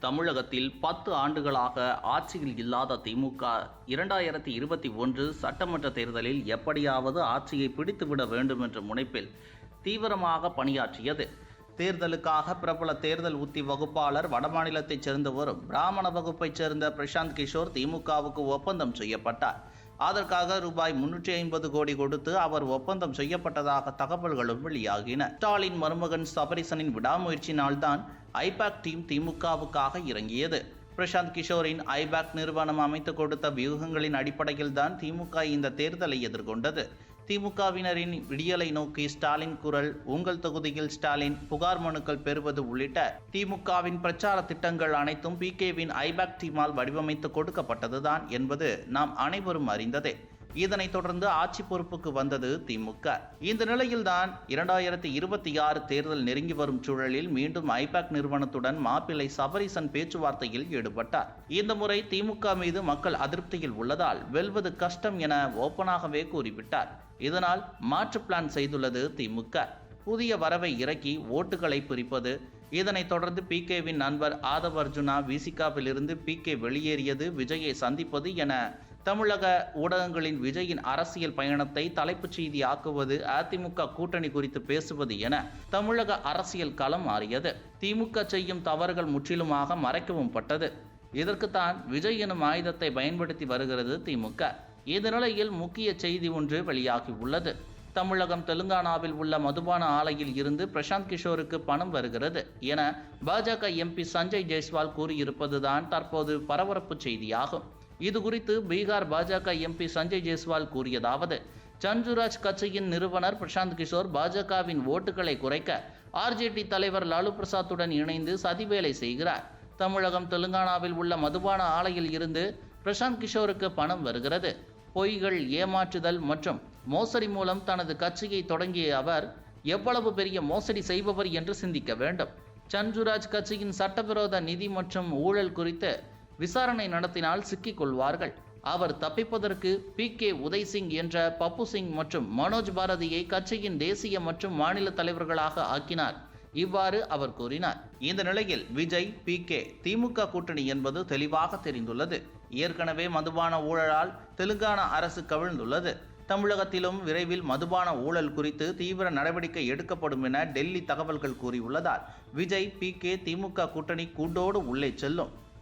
தமிழகத்தில் பத்து ஆண்டுகளாக ஆட்சியில் இல்லாத திமுக இரண்டாயிரத்தி இருபத்தி ஒன்று சட்டமன்ற தேர்தலில் எப்படியாவது ஆட்சியை பிடித்துவிட வேண்டும் என்ற முனைப்பில் தீவிரமாக பணியாற்றியது. தேர்தலுக்காக பிரபல தேர்தல் உத்தி வகுப்பாளர் வடமாநிலத்தைச் சேர்ந்தவரும் பிராமண வகுப்பைச் சேர்ந்த பிரசாந்த் கிஷோர் திமுகவுக்கு ஒப்பந்தம் செய்யப்பட்டார். அதற்காக ரூபாய் முன்னூற்றி ஐம்பது கோடி கொடுத்து அவர் ஒப்பந்தம் செய்யப்பட்டதாக தகவல்களும் வெளியாகின. ஸ்டாலின் மருமகன் சபரிசனின் விடாமுயற்சியினால்தான் ஐபேக் டீம் திமுகவுக்காக இறங்கியது. பிரசாந்த் கிஷோரின் ஐபேக் நிறுவனம் அமைத்து கொடுத்த வியூகங்களின் அடிப்படையில் தான் திமுக இந்த தேர்தலை எதிர்கொண்டது. திமுகவினரின் விடியலை நோக்கி ஸ்டாலின் குரல் உங்கள் தொகுதியில் ஸ்டாலின் புகார் மனுக்கள் பெறுவது உள்ளிட்ட திமுகவின் பிரச்சார திட்டங்கள் அனைத்தும் பிகேவின் ஐபேக் டீமால் வடிவமைத்து கொடுக்கப்பட்டதுதான் என்பது நாம் அனைவரும் அறிந்ததே. இதனைத் தொடர்ந்து ஆட்சி பொறுப்புக்கு வந்தது திமுக. இந்த நிலையில்தான் இரண்டாயிரத்தி இருபத்தி ஆறு தேர்தல் நெருங்கி வரும் சூழலில் மீண்டும் ஐபாக் நிறுவனத்துடன் மாப்பிள்ளை சபரிசன் பேச்சுவார்த்தையில் ஈடுபட்டார். இந்த முறை திமுக மீது மக்கள் அதிருப்தியில் உள்ளதால் வெல்வது கஷ்டம் என ஓப்பனாகவே கூறிவிட்டார். இதனால் மாற்று பிளான் செய்துள்ளது திமுக. புதிய வரவை இறக்கி ஓட்டுகளை பிரிப்பது. இதனைத் தொடர்ந்து பி கேவின் நண்பர் ஆதவ் அர்ஜுனா விசிகாவிலிருந்து பி கே வெளியேறியது விஜயை சந்திப்பது என. தமிழக ஊடகங்களின் விஜயின் அரசியல் பயணத்தை தலைப்புச் செய்தி ஆக்குவது அதிமுக கூட்டணி குறித்து பேசுவது என தமிழக அரசியல் களம் மாறியது. திமுக செய்யும் தவறுகள் முற்றிலுமாக மறைக்கவும் பட்டது. இதற்குத்தான் விஜய் எனும் ஆயுதத்தை பயன்படுத்தி வருகிறது திமுக. இந்த நிலையில் முக்கிய செய்தி ஒன்று வெளியாகி உள்ளது. தமிழகம் தெலுங்கானாவில் உள்ள மதுபான ஆலையில் இருந்து பிரசாந்த் கிஷோருக்கு பணம் வருகிறது என பாஜக எம்பி சஞ்சய் ஜெய்ஸ்வால் கூறியிருப்பதுதான் தற்போது பரபரப்பு செய்தியாகும். இது குறித்து பீகார் பாஜக எம்பி சஞ்சய் ஜெய்ஸ்வால் கூறியதாவது சஞ்சுராஜ் கட்சியின் நிறுவனர் பிரசாந்த் கிஷோர் பாஜகவின் ஓட்டுகளை குறைக்க ஆர்ஜேடி தலைவர் லாலு பிரசாத்துடன் இணைந்து சதிவேலை செய்கிறார். தமிழகம் தெலுங்கானாவில் உள்ள மதுபான ஆலையில் இருந்து பிரசாந்த் கிஷோருக்கு பணம் வருகிறது. பொய்கள் ஏமாற்றுதல் மற்றும் மோசடி மூலம் தனது கட்சியை தொடங்கிய அவர் எவ்வளவு பெரிய மோசடி செய்பவர் என்று சிந்திக்க வேண்டும். சஞ்சுராஜ் கட்சியின் சட்டவிரோத நிதி மற்றும் ஊழல் குறித்து விசாரணை நடத்தினால் சிக்கிக்கொள்வார்கள் அவர் தப்பிப்பதற்கு பி. கே. உதய் சிங் என்ற பப்பு சிங் மற்றும் மனோஜ் பாரதியை கட்சியின் தேசிய மற்றும் மாநில தலைவர்களாக ஆக்கினார். இவ்வாறு அவர் கூறினார். இந்த நிலையில் விஜய் பி கே திமுக கூட்டணி என்பது தெளிவாக தெரிந்துள்ளது. ஏற்கனவே மதுபான ஊழலால் தெலுங்கானா அரசு கவிழ்ந்துள்ளது. தமிழகத்திலும் விரைவில் மதுபான ஊழல் குறித்து தீவிர நடவடிக்கை எடுக்கப்படும் என டெல்லி தகவல்கள் கூறியுள்ளதால் விஜய் பி கே திமுக கூட்டணி கூண்டோடு உள்ளே செல்லும்.